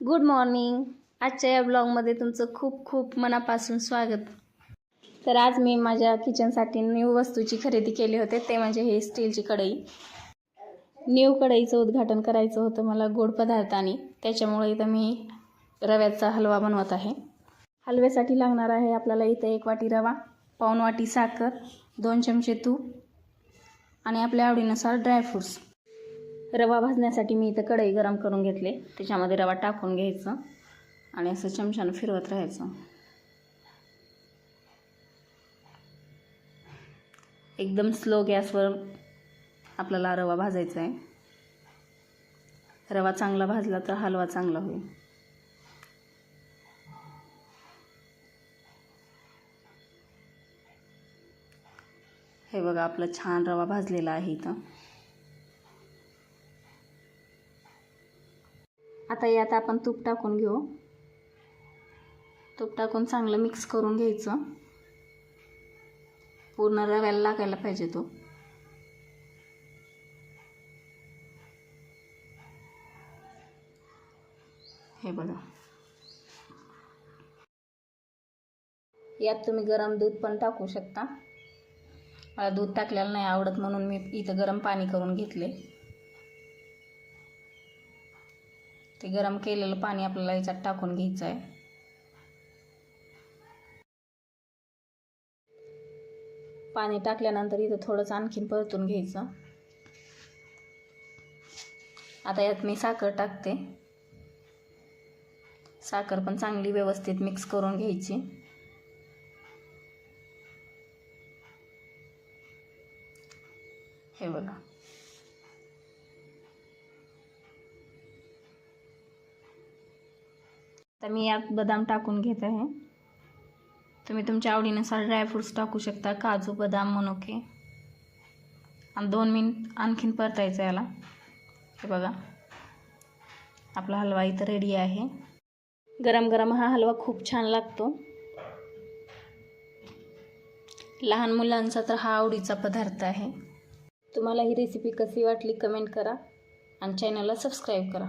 Good morning आजच्या या ब्लॉगमध्ये तुमचं खूप खूप मनापासून स्वागत. तर आज मी माझ्या किचनसाठी न्यू वस्तूची खरेदी केली होते. ते म्हणजे हे स्टीलची कढई. न्यू कढईचं उद्घाटन करायचं होतं मला गोड पदार्थाने. त्याच्यामुळे इथं मी रव्याचा हलवा बनवत आहे. हलव्यासाठी लागणार आहे आपल्याला इथं एक वाटी रवा पाऊन वाटी साखर दोन चमचे तूप आणि आपल्या आवडीनुसार ड्रायफ्रूट्स रवा भाजण्यासाठी मी इथं कढई गरम करून घेतले. त्याच्यामध्ये रवा टाकून घ्यायचं आणि असं चमच्यानं फिरवत राहायचं. एकदम स्लो गॅसवर आपल्याला रवा भाजायचा आहे रवा चांगला भाजला तर हलवा चांगला होईल. हे बघा आपला छान रवा भाजलेला आहे इथं. आता यात आपण तूप टाकून घेऊ. तूप टाकून चांगलं मिक्स करून घ्यायचं. पूर्ण रव्याला लागायला पाहिजे तो. हे बघा. यात तुम्ही गरम दूध पण टाकू शकता. मला दूध टाकलेलं नाही आवडत म्हणून मी इथं गरम पाणी करून घेतले. ते गरम केलेलं पाणी आपल्याला याच्यात टाकून घ्यायचं आहे पाणी टाकल्यानंतर इथं थोडंसं आणखीन परतून घ्यायचं. आता यात मी साखर टाकते. साखर पण चांगली व्यवस्थित मिक्स करून घ्यायची. हे बघा. तर मी यात बदाम टाकून घेत आहे तुम्ही तुमच्या आवडीनुसार ड्रायफ्रूट्स टाकू शकता काजू बदाम मनुके. आणि दोन मिनिट आणखीन परतायचं याला. हे बघा. आपला हलवा इथं रेडी आहे. गरम गरम हा हलवा खूप छान लागतो. लहान मुलांचा तर हा आवडीचा पदार्थ आहे. तुम्हाला ही रेसिपी कशी वाटली कमेंट करा. आणि चॅनलला सबस्क्राईब करा.